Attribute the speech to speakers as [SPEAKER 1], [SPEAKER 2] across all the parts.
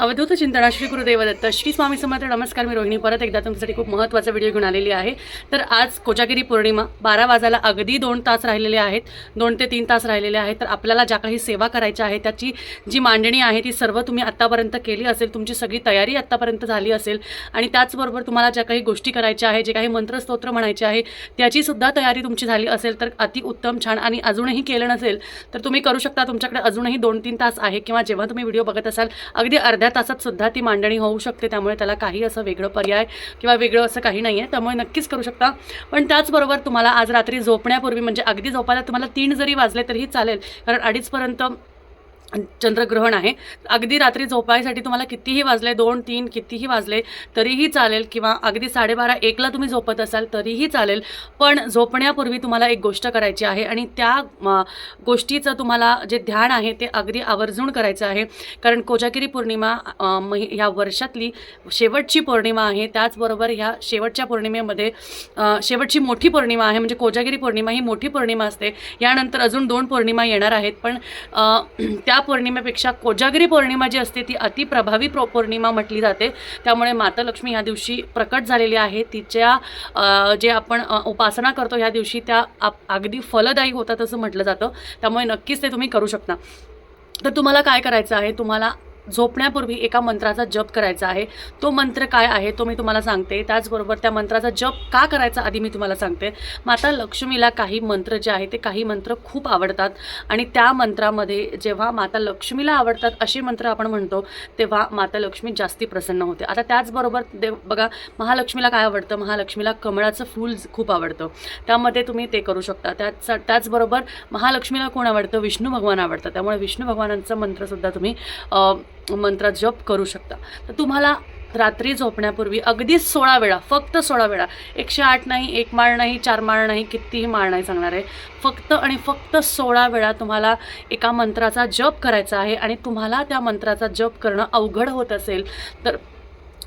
[SPEAKER 1] अवधूत चिंतना श्री गुरुदेव दत्त श्री स्वामी समर्थ नमस्कार मी रोहिणी. परत एकदा तुमच्यासाठी खूप महत्त्वाचा व्हिडिओ घेऊन आलेली आहे. तर आज कोजागिरी पौर्णिमा बारा वाजायला अगदी दोन तास राहिलेले आहेत. दोन ते तीन तास राहिलेले आहेत. तर आपल्याला ज्या काही सेवा करायच्या आहे त्याची जी मांडणी आहे ती सर्व तुम्ही आत्तापर्यंत केली असेल तुमची सगळी तयारी आत्तापर्यंत झाली असेल. आणि त्याचबरोबर तुम्हाला ज्या काही गोष्टी करायच्या आहे जे काही मंत्रस्तोत्र म्हणायचे आहे त्याचीसुद्धा तयारी तुमची झाली असेल तर अति उत्तम छान आणि अजूनही केलं नसेल तर तुम्ही करू शकता. तुमच्याकडे अजूनही दोन तीन तास आहे किंवा जेव्हा तुम्ही व्हिडिओ बघत असाल अगदी अर्ध्या तासात सुद्धा ती मांडणी होऊ शकते त्यामुळे त्याला काही असं वेगळं पर्याय किंवा वेगळं असं काही नाही आहे त्यामुळे नक्कीच करू शकता. पण त्याचबरोबर तुम्हाला आज रात्री झोपण्यापूर्वी म्हणजे अगदी झोपायला तुम्हाला तीन जरी वाजले तरीही चालेल कारण अडीचपर्यंत चंद्रग्रहण आहे. अगदी रात्री झोपायसाठी तुम्हाला कितीही वाजले दोन तीन कितीही वाजले तरीही चालेल किंवा अगदी साडेबारा एकला तुम्ही झोपत असाल तरीही चालेल. पण झोपण्यापूर्वी तुम्हाला एक गोष्ट करायची आहे आणि त्या गोष्टीचं तुम्हाला जे ध्यान आहे ते अगदी आवर्जून करायचं आहे. कारण कोजागिरी पौर्णिमा अ, ह्या वर्षातली शेवटची पौर्णिमा आहे. त्याचबरोबर ह्या शेवटच्या पौर्णिमेमध्ये शेवटची मोठी पौर्णिमा आहे. म्हणजे कोजागिरी पौर्णिमा ही मोठी पौर्णिमा असते. यानंतर अजून दोन पौर्णिमा येणार आहेत. पण त्या पौर्णिमेपेक्षा कोजागिरी पौर्णिमा जी असते ती अतिप्रभावी प्रो पौर्णिमा म्हटली जाते. त्यामुळे माता लक्ष्मी ह्या दिवशी प्रकट झालेली आहे. तिच्या जे आपण उपासना करतो ह्या दिवशी त्या आप- अगदी फलदायी होतात असं म्हटलं जातं. त्यामुळे नक्कीच ते तुम्ही करू शकता. तर तुम्हाला काय करायचं आहे? तुम्हाला झोपण्यापूर्वी एका मंत्राचा जप करायचा आहे. तो मंत्र काय आहे तो मी तुम्हाला सांगते. त्याचबरोबर त्या मंत्राचा जप का करायचा आधी मी तुम्हाला सांगते. माता लक्ष्मीला काही मंत्र जे आहे ते काही मंत्र खूप आवडतात आणि त्या मंत्रामध्ये जेव्हा माता लक्ष्मीला आवडतात असे मंत्र आपण म्हणतो तेव्हा माता लक्ष्मी जास्ती प्रसन्न होते. आता त्याचबरोबर देव बघा महालक्ष्मीला काय आवडतं? महालक्ष्मीला कमळाचं फूल खूप आवडतं. त्यामध्ये तुम्ही ते करू शकता. त्याच त्याचबरोबर महालक्ष्मीला कोण आवडतं? विष्णू भगवान आवडतं त्यामुळे विष्णू भगवानांचा मंत्रसुद्धा तुम्ही मंत्रात मंत्र जप करू शकता. तर तुम्हाला रात्री झोपण्यापूर्वी अगदीच सोळा वेळा फक्त सोळा वेळा एकशे आठ नाही एक माळ नाही चार माळ नाही कितीही माळ नाही सांगणार आहे. फक्त आणि फक्त सोळा वेळा तुम्हाला एका मंत्राचा जप करायचा आहे आणि तुम्हाला त्या मंत्राचा जप करणं अवघड होत असेल तर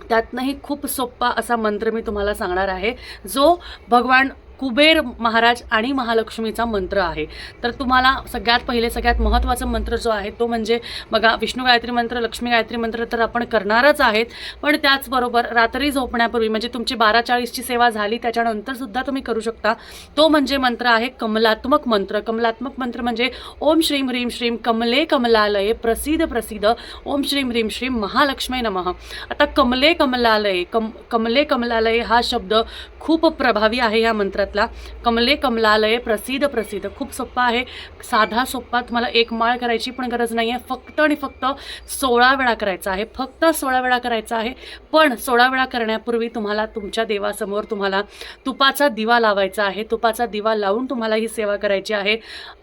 [SPEAKER 1] त्यातनंही खूप सोप्पा असा मंत्र मी तुम्हाला सांगणार आहे. जो भगवान कुबेर महाराज आणि महालक्ष्मीचा मंत्र आहे. तर तुम्हाला सगळ्यात पहिले सगळ्यात महत्त्वाचा मंत्र जो आहे तो म्हणजे बघा विष्णू गायत्री मंत्र लक्ष्मी गायत्री मंत्र तर आपण करणारच आहेत. पण त्याचबरोबर रात्री झोपण्यापूर्वी म्हणजे तुमची बारा चाळीसची सेवा झाली त्याच्यानंतर सुद्धा तुम्ही करू शकता. तो म्हणजे मंत्र आहे कमलात्मक मंत्र. कमलात्मक मंत्र म्हणजे ओम श्रीम ह्रीम श्रीम कमले कमलालये प्रसिद्ध प्रसिद्ध ओम श्रीम ह्रीम श्रीम महालक्ष्मी नमः. आता कमले कमलालय कम कमले कमलालय हा शब्द खूप प्रभावी आहे या मंत्रात. मंत्रातला कमले कमलालये प्रसिद्ध प्रसिद्ध. खूप सोप्पा आहे. साधा सोप्पा. तुम्हाला एक माळ करायची पण गरज नाही आहे फक्त आणि फक्त सोळा वेळा करायचा आहे. फक्त सोळा वेळा करायचा आहे. पण सोळा वेळा करण्यापूर्वी तुम्हाला तुमच्या देवासमोर तुम्हाला तुपाचा दिवा लावायचा आहे. तुपाचा दिवा लावून तुम्हाला ही सेवा करायची आहे.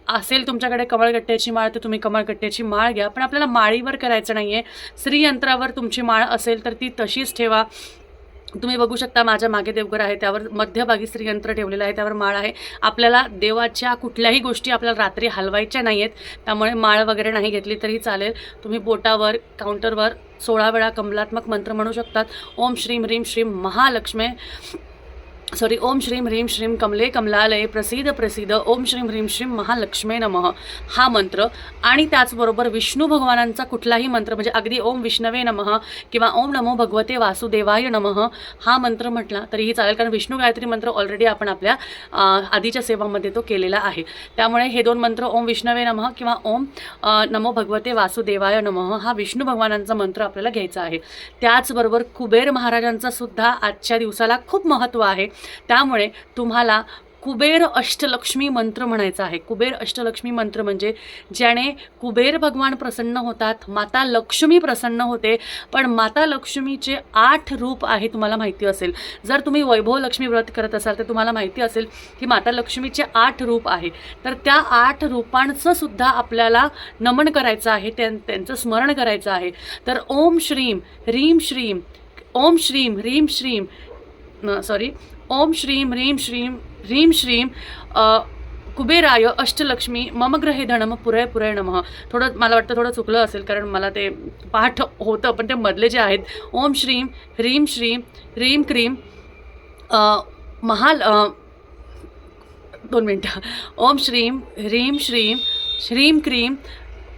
[SPEAKER 1] असेल तुमच्याकडे कमळगट्ट्याची माळ तर तुम्ही कमळगट्ट्याची माळ घ्या. पण आपल्याला माळीवर करायचं नाही आहे श्रीयंत्रावर तुमची माळ असेल तर ती तशीच ठेवा. तुम्ही बघू शकता माझ्या मागे देवघर आहे त्यावर मध्यभागी श्रीयंत्र ठेवलेलं आहे त्यावर माळ आहे. आपल्याला देवाच्या कुठल्याही गोष्टी आपल्याला रात्री हलवायच्या नाही आहेत त्यामुळे माळ वगैरे नाही घेतली तरी चालेल. तुम्ही बोटावर काउंटरवर सोळा वेळा कमलात्मक मंत्र म्हणू शकतात. ओम श्रीम ह्रीम श्रीम महालक्ष्मी. सॉरी ओम श्रीम ह्रीम श्रीम कमले कमलालये प्रसिद्ध प्रसिद्ध ओम श्रीम ह्रीम श्रीम महालक्ष्मे नमः हा मंत्र आणि त्याचबरोबर विष्णू भगवानांचा कुठलाही मंत्र म्हणजे अगदी ओम विष्णवे नमः किंवा ओम नमो भगवते वासुदेवाय नमः हा मंत्र म्हटला तरीही चालेल कारण विष्णू गायत्री मंत्र ऑलरेडी आपण आपल्या आधीच्या सेवामध्ये तो केलेला आहे. त्यामुळे हे दोन मंत्र ओम विष्णवे नमः किंवा ओम नमो भगवते वासुदेवाय नमः हा विष्णू भगवानांचा मंत्र आपल्याला घ्यायचा आहे. त्याचबरोबर कुबेर महाराजांचा सुद्धा आजच्या दिवसाला खूप महत्त्व आहे. त्यामुळे तुम्हाला कुबेर अष्टलक्ष्मी मंत्र म्हणायचा आहे. कुबेर अष्टलक्ष्मी मंत्र म्हणजे ज्याने कुबेर भगवान प्रसन्न होतात माता लक्ष्मी प्रसन्न होते पण माता लक्ष्मीचे आठ रूप आहे तुम्हाला माहिती असेल. जर तुम्ही वैभव लक्ष्मी व्रत करत असाल तर तुम्हाला माहिती असेल की माता लक्ष्मीचे आठ रूप आहे. तर त्या आठ रूपांचं सुद्धा आपल्याला नमन करायचं आहे त्यां त्यांचं स्मरण करायचं आहे. तर ओम श्रीम ह्रीम श्रीम ओम श्रीम ह्रीम श्रीम सॉरी ओम श्रीम ह्रीम श्रीम ह्रीम श्रीम कुबेराय अष्टलक्ष्मी मम ग्रहे धनम पुरय पुरय नमः. थोडं मला वाटतं थोडं चुकलं असेल कारण मला ते पाठ होतं पण ते मधले जे आहेत ओम श्रीम ह्रीम श्रीम ह्रीम क्रीम महाल दोन मिनटं. ओम श्रीम ह्रीम श्रीम श्रीम क्रीम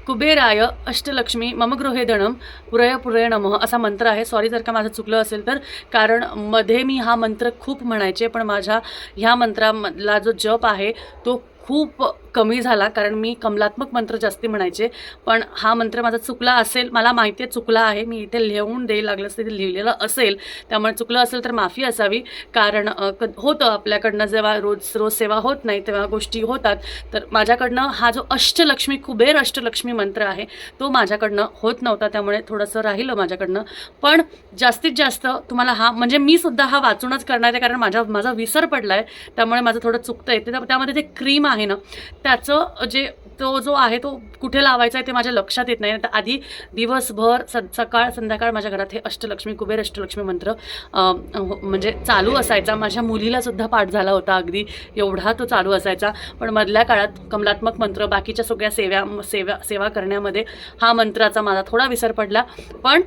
[SPEAKER 1] कुबेराय अष्टलक्ष्मी मम गृहे धनम पुरय पुरय नमः असा मंत्र आहे. सॉरी जर का माझं चुकलं असेल तर. कारण मध्ये मी हा मंत्र खूप म्हणायचे पण माझ्या ह्या मंत्रामधला जो जप आहे तो खूप कमी झाला कारण मी कमलात्मक मंत्र जास्ती म्हणायचे. पण हा मंत्र माझा चुकला असेल मला माहिती आहे चुकला आहे मी इथे लिहून देईल लागलं असं तिथे लिहिलेलं असेल. त्यामुळे चुकलं असेल तर माफी असावी. कारण क होतं आपल्याकडनं जेव्हा रोज रोज सेवा होत नाही तेव्हा गोष्टी होतात. तर माझ्याकडनं हा जो अष्टलक्ष्मी कुबेर अष्टलक्ष्मी मंत्र आहे तो माझ्याकडनं होत नव्हता त्यामुळे थोडंसं राहिलं माझ्याकडनं. पण जास्तीत जास्त तुम्हाला हा म्हणजे मी सुद्धा हा वाचूनच करणार आहे कारण माझ्या माझा विसर पडला आहे त्यामुळे माझं थोडं चुकतं आहे ते त्यामध्ये जे क्रीम आहे ना त्याचं जे तो जो आहे तो कुठे लावायचा आहे ते माझ्या लक्षात येत नाही. तर आधी दिवसभर स सकाळ संध्याकाळ माझ्या घरात हे अष्टलक्ष्मी कुबेर अष्टलक्ष्मी मंत्र हो, म्हणजे चालू असायचा. माझ्या मुलीला सुद्धा पाठ झाला होता अगदी. एवढा तो चालू असायचा. पण मधल्या काळात कमलात्मक मंत्र बाकीच्या सगळ्या सेव्या सेवा सेवा करण्यामध्ये हा मंत्राचा माझा थोडा विसर पडला. पण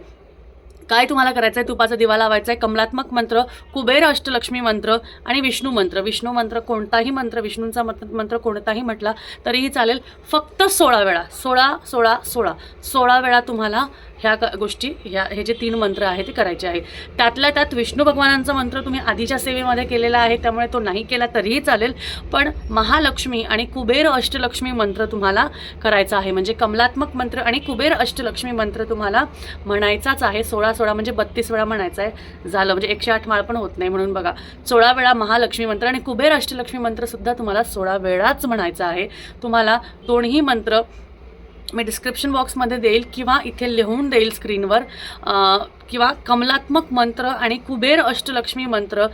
[SPEAKER 1] काय तुम्हाला करायचं आहे तुपाचा दिवा लावायचा आहे कमलात्मक मंत्र कुबेर अष्टलक्ष्मी मंत्र आणि विष्णू मंत्र. विष्णू मंत्र कोणताही मंत्र विष्णूंचा मंत्र मंत्र कोणताही म्हटला तरीही चालेल. फक्त सोळा वेळा. सोळा सोळा सोळा. सोळा वेळा तुम्हाला ह्या क- गोष्टी ह्या हे जे तीन मंत्र आहे ते करायचे आहे त्यातल्या त्यात विष्णू भगवानांचा मंत्र तुम्ही आधीच्या सेवेमध्ये केलेला आहे त्यामुळे तो नाही केला तरीही चालेल. पण महालक्ष्मी आणि कुबेर अष्टलक्ष्मी मंत्र तुम्हाला करायचा आहे. म्हणजे कमलात्मक मंत्र आणि कुबेर अष्टलक्ष्मी मंत्र तुम्हाला म्हणायचाच आहे. सोळा सोळा म्हणजे बत्तीस वेळा म्हणायचा आहे. झालं म्हणजे एकशे आठ माळ पण होत नाही म्हणून बघा. सोळा वेळा महालक्ष्मी मंत्र आणि कुबेर अष्टलक्ष्मी मंत्रसुद्धा तुम्हाला सोळा वेळाच म्हणायचा आहे. तुम्हाला दोन्ही मंत्र मी डिस्क्रिप्शन बॉक्समध्ये देईल किंवा इथे लिहून देईल स्क्रीनवर किंवा कमलात्मक मंत्र आणि कुबेर अष्टलक्ष्मी मंत्र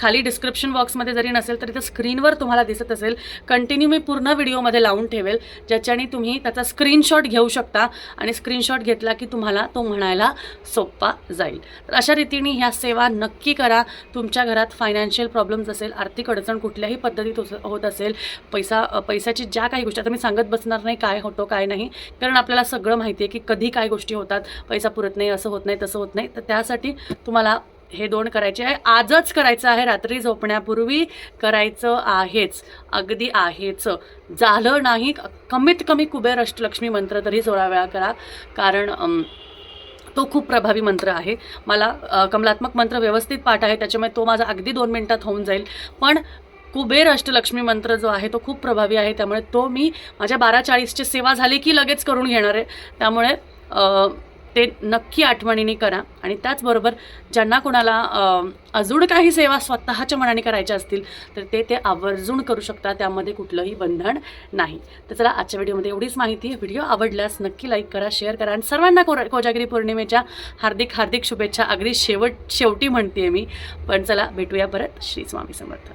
[SPEAKER 1] खाली डिस्क्रिप्शन बॉक्समध्ये जरी नसेल तरी ते स्क्रीनवर तुम्हाला दिसत असेल. कंटिन्यू मी पूर्ण व्हिडिओमध्ये लावून ठेवेल ज्याच्याने तुम्ही त्याचा स्क्रीनशॉट घेऊ शकता आणि स्क्रीनशॉट घेतला की तुम्हाला तो म्हणायला सोपा जाईल. तर अशा रीतीने ह्या सेवा नक्की करा. तुमच्या घरात फायनान्शियल प्रॉब्लेम्स असेल आर्थिक अडचण कुठल्याही पद्धतीत होत- असेल पैसा पैशाची ज्या काही गोष्टी आता मी सांगत बसणार नाही काय होतो काय नाही. कारण आपल्याला सगळं माहिती आहे की कधी काय गोष्टी होतात. पैसा पुरत नाही असं होत नाही तसं होत नाही तर त्यासाठी तुम्हाला हे दोन करायचे आहे. आजच करायचं आहे रात्री झोपण्यापूर्वी करायचं आहेच. अगदी आहेच. झालं नाही कमीत कमी कुबेर अष्टलक्ष्मी मंत्र तरी सोळा वेळा करा. कारण तो खूप प्रभावी मंत्र आहे. मला कमलात्मक मंत्र व्यवस्थित पाठ आहे त्याच्यामुळे तो माझा अगदी दोन मिनटात होऊन जाईल. पण कुबेर अष्टलक्ष्मी मंत्र जो आहे तो खूप प्रभावी आहे. त्यामुळे तो मी माझ्या बारा चाळीसची सेवा झाली की लगेच करून घेणार आहे. त्यामुळे ते नक्की आठवणीने करा. आणि त्याचबरोबर ज्यांना कोणाला अजून काही सेवा स्वतःच्या मनाने करायच्या असतील तर ते ते आवर्जून करू शकता त्यामध्ये कुठलंही बंधन नाही. तर चला आजच्या व्हिडिओमध्ये एवढीच माहिती. आहे व्हिडिओ आवडल्यास नक्की लाईक करा शेअर करा आणि सर्वांना को कोजागिरी पौर्णिमेच्या हार्दिक हार्दिक शुभेच्छा. अगदी शेवट शेवटी म्हणते मी. पण चला भेटूया परत. श्री स्वामी समर्थ.